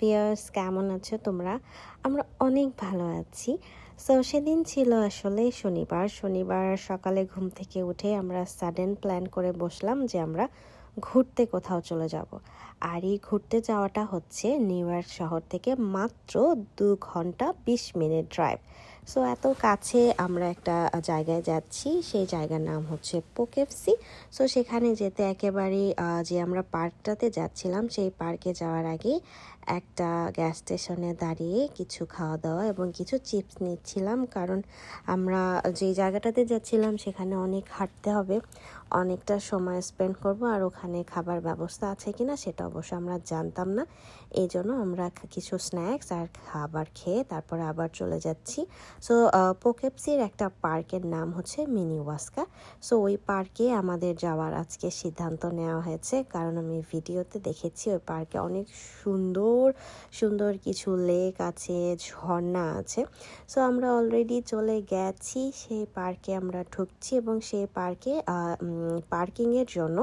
Viewers কেমন আছো তোমরা? আমরা অনেক ভালো আছি। সো সেদিন ছিল আসলে শনিবার। শনিবার সকালে ঘুম থেকে উঠে আমরা সাডেন প্ল্যান করে বসলাম যে আমরা ঘুরতে কোথাও চলে যাব। আর এই ঘুরতে যাওয়াটা হচ্ছে নিউ ইয়র্ক শহর থেকে মাত্র দু ঘণ্টা বিশ মিনিট ড্রাইভ সো এত কাছে আমরা একটা জায়গায় যাচ্ছি। সেই জায়গার নাম হচ্ছে পোকেফসি সো সেখানে যেতে একেবারে যে আমরা পার্কটাতে যাচ্ছিলাম, সেই পার্কে যাওয়ার আগে একটা গ্যাস স্টেশনে দাঁড়িয়ে কিছু খাওয়া দাওয়া এবং কিছু চিপস নিচ্ছিলাম। কারণ আমরা যে জায়গাটাতে যাচ্ছিলাম সেখানে অনেক হাঁটতে হবে, অনেকটা সময় স্পেন্ড করব আর ওখানে খাবার ব্যবস্থা আছে কিনা সেটা অবশ্য আমরা জানতাম না। এই জন্য আমরা কিছু স্ন্যাক্স আর খাবার খেয়ে তারপরে আবার চলে যাচ্ছি। সো পোকেপসির একটা পার্কের নাম হচ্ছে মিনি ওয়াস্কা সো ওই পার্কে আমাদের যাওয়ার আজকে সিদ্ধান্ত নেওয়া হয়েছে। কারণ আমি ভিডিওতে দেখেছি ওই পার্কে অনেক সুন্দর সুন্দর সুন্দর কিছু লেক আছে, ঝর্ণা আছে। সো আমরা অলরেডি চলে গেছি সেই পার্কে আমরা ঢুকছি এবং সেই পার্কে পার্কিংয়ের জন্য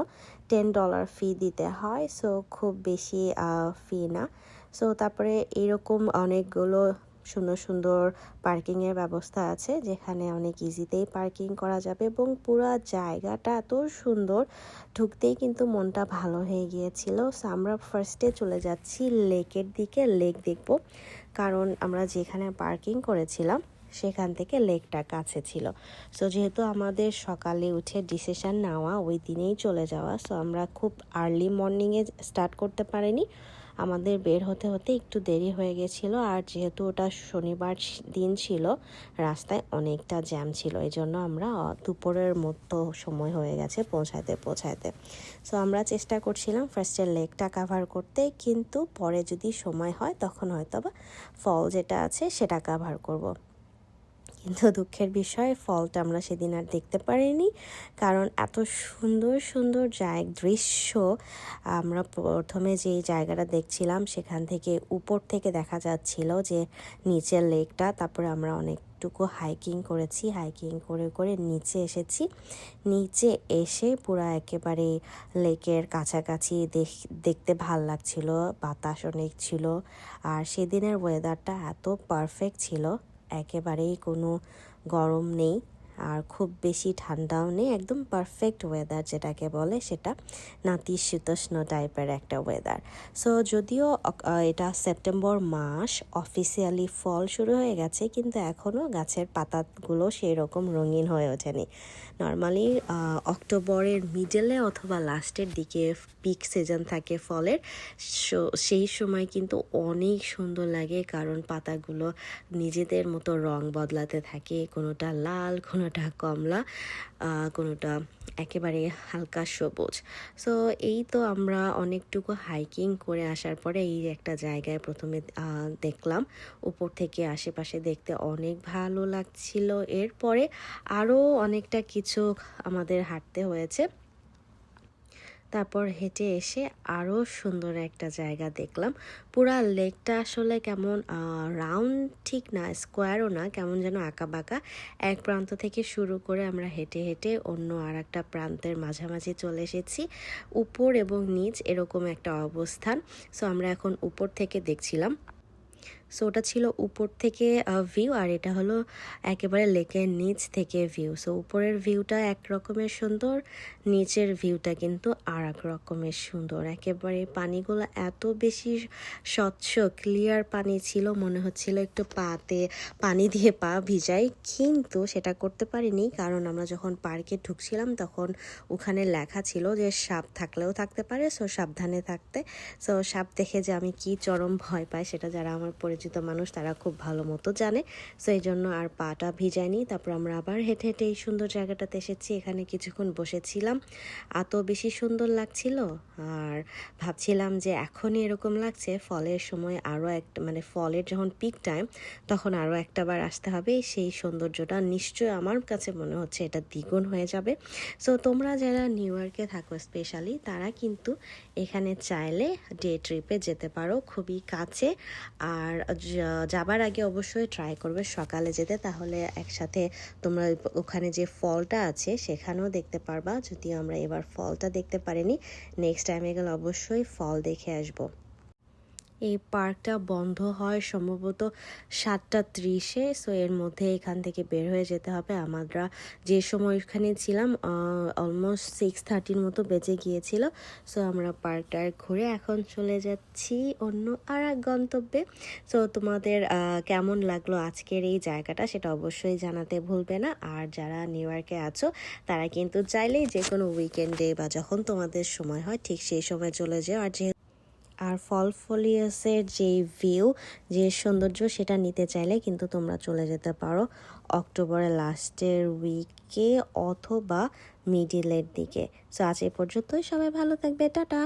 টেন ডলার ফি দিতে হয়। সো খুব বেশি ফি না। সো তারপরে এরকম অনেকগুলো সুন্দর সুন্দর পার্কিংয়ের ব্যবস্থা আছে, যেখানে অনেক ইজিতেই পার্কিং করা যাবে এবং পুরো জায়গাটা এত সুন্দর। ঢুকতেই কিন্তু মনটা ভালো হয়ে গিয়েছিল। সো আমরা ফার্স্টে চলে যাচ্ছি লেকের দিকে। লেক দেখব। কারণ আমরা যেখানে পার্কিং করেছিলাম, সেখান থেকে লেকটা কাছে ছিল। সো যেহেতু আমাদের সকালে উঠে ডিসিশন নেওয়া, ওই দিনেই চলে যাওয়া। সো আমরা খুব আর্লি মর্নিংয়ে স্টার্ট করতে পারিনি। আমাদের বের হতে হতে একটু দেরি হয়ে গেছিল আর যেহেতু ওটা শনিবার দিন ছিল, রাস্তায় অনেকটা জ্যাম ছিল এই জন্য আমরা দুপুরের মতো সময় হয়ে গেছে পৌঁছাতে পৌঁছাতে সো আমরা চেষ্টা করছিলাম ফার্স্টে লেকটা কাভার করতে, কিন্তু পরে যদি সময় হয়, তখন হয়তো বা ফল যেটা আছে, সেটা কাভার করব। কিন্তু দুঃখের বিষয়, ফলটা আমরা সেদিন আর দেখতে পারিনি। কারণ এত সুন্দর সুন্দর জায়গ, দৃশ্য, আমরা প্রথমে যে জায়গাটা দেখছিলাম, সেখান থেকে উপর থেকে দেখা যাচ্ছিল যে নিচের লেকটা। তারপরে আমরা অনেক টুকু হাইকিং করেছি হাইকিং করে করে নিচে এসেছি। নিচে এসে পুরো একেবারে লেকের কাছাকাছি দেখ, দেখতে ভালো লাগছিল, বাতাস অনেক ছিল। আর সেদিনের ওয়েদারটা এত পারফেক্ট ছিল। একেবারেই কোনো গরম নেই। আর খুব বেশি ঠান্ডাও নেই, একদম পারফেক্ট ওয়েদার যেটাকে বলে সেটা নাতিশীতোষ্ণ টাইপের একটা ওয়েদার সো যদিও এটা সেপ্টেম্বর মাস অফিসিয়ালি ফল শুরু হয়ে গেছে, কিন্তু এখনও গাছের পাতাগুলো সেই রকম রঙিন হয়ে ওঠেনি। নর্মালি অক্টোবরের মিডলে অথবা লাস্টের দিকে পিক সিজন থাকে ফলের সেই সময় কিন্তু অনেক সুন্দর লাগে, কারণ পাতাগুলো নিজেদের মতো রং বদলাতে থাকে, কোনোটা লাল কোনোটা কমলা কোনোটা একেবারে হালকা সবুজ। সো, এই তো আমরা অনেকটুকু হাইকিং করে আসার পরে এই একটা জায়গায় প্রথমে দেখলাম। উপর থেকে আশেপাশে দেখতে অনেক ভালো লাগছিল। এরপরে আরও অনেকটা কিছু আমাদের হাঁটতে হয়েছে। তারপর হেঁটে এসে আরও সুন্দর একটা জায়গা দেখলাম। পুরা লেকটা আসলে কেমন রাউন্ড ঠিক না স্কোয়ারও না, কেমন যেন আঁকা বাঁকা এক প্রান্ত থেকে শুরু করে আমরা হেঁটে হেঁটে অন্য আর একটা প্রান্তের মাঝামাঝি চলে এসেছি। উপর এবং নিচ এরকম একটা অবস্থান। সো আমরা এখন উপর থেকে দেখছিলাম। সো ওটা ছিল উপর থেকে ভিউ আর এটা হলো একেবারে লেকের নিচ থেকে ভিউ সো উপরের ভিউটা এক রকমের সুন্দর, নিচের ভিউটা কিন্তু আর এক রকমের সুন্দর। একেবারে পানিগুলো এত বেশি স্বচ্ছ ক্লিয়ার পানি ছিল, মনে হচ্ছিল একটু পাতে, পানি দিয়ে পা ভিজাই, কিন্তু সেটা করতে পারিনি, কারণ আমরা যখন পার্কে ঢুকছিলাম, তখন ওখানে লেখা ছিল যে, সাপ থাকলেও থাকতে পারে সো সাবধানে থাকতে। সো সাপ দেখে যে আমি কি চরম ভয় পাই, সেটা যারা আমার পরি পরিচিত মানুষ তারা খুব ভালো মতো জানে। সো এই জন্য আর পাটা ভিজায়নি। তারপর আমরা আবার হেঁটে হেঁটে এই সুন্দর জায়গাটাতে এসেছি। এখানে কিছুক্ষণ বসেছিলাম। এত বেশি সুন্দর লাগছিল। আর ভাবছিলাম যে এখনই এরকম লাগছে। ফলের সময় আরও একটা মানে ফলের যখন পিক টাইম তখন আরও একটা বার আসতে হবে। সেই সৌন্দর্যটা নিশ্চয়ই আমার কাছে মনে হচ্ছে এটা দ্বিগুণ হয়ে যাবে। সো তোমরা যারা নিউ ইয়র্কে থাকো স্পেশালি তারা কিন্তু এখানে চাইলে ডে ট্রিপে যেতে পারো। খুবই কাছে। আর যাবার আগে অবশ্যই ট্রাই করবে সকালে যেতে। তাহলে একসাথে তোমরা ওখানে যে ফলটা আছে সেখানেও দেখতে পারবা। যদিও আমরা এবার ফলটা দেখতে পারিনি নেক্সট টাইমে গেলে অবশ্যই ফল দেখে আসব। এই পার্কটা বন্ধ হয় সম্ভবত সাতটা ত্রিশে সো এর মধ্যে এখান থেকে বের হয়ে যেতে হবে। আমরা যে সময় এখানে ছিলাম অলমোস্ট সিক্স থার্টির মতো বেজে গিয়েছিল সো আমরা পার্কটা ঘুরে এখন চলে যাচ্ছি অন্য আর এক গন্তব্যে। সো তোমাদের কেমন লাগল আজকের এই জায়গাটা সেটা অবশ্যই জানাতে ভুলবে না। আর যারা নিউ ইয়র্কে আছো, তারা কিন্তু চাইলেই যে কোনো উইকেন্ডে বা যখন তোমাদের সময় হয়, ঠিক সেই সময় চলে যেও। আর যে আর ফল ফলিয়াসের যে ভিউ যে সৌন্দর্য, সেটা নিতে চাইলে কিন্তু তোমরা চলে যেতে পারো অক্টোবরের লাস্টের উইকে অথবা মিডিলের দিকে। সো আজ এ পর্যন্তই। সবাই ভালো থাকবে। টাটা!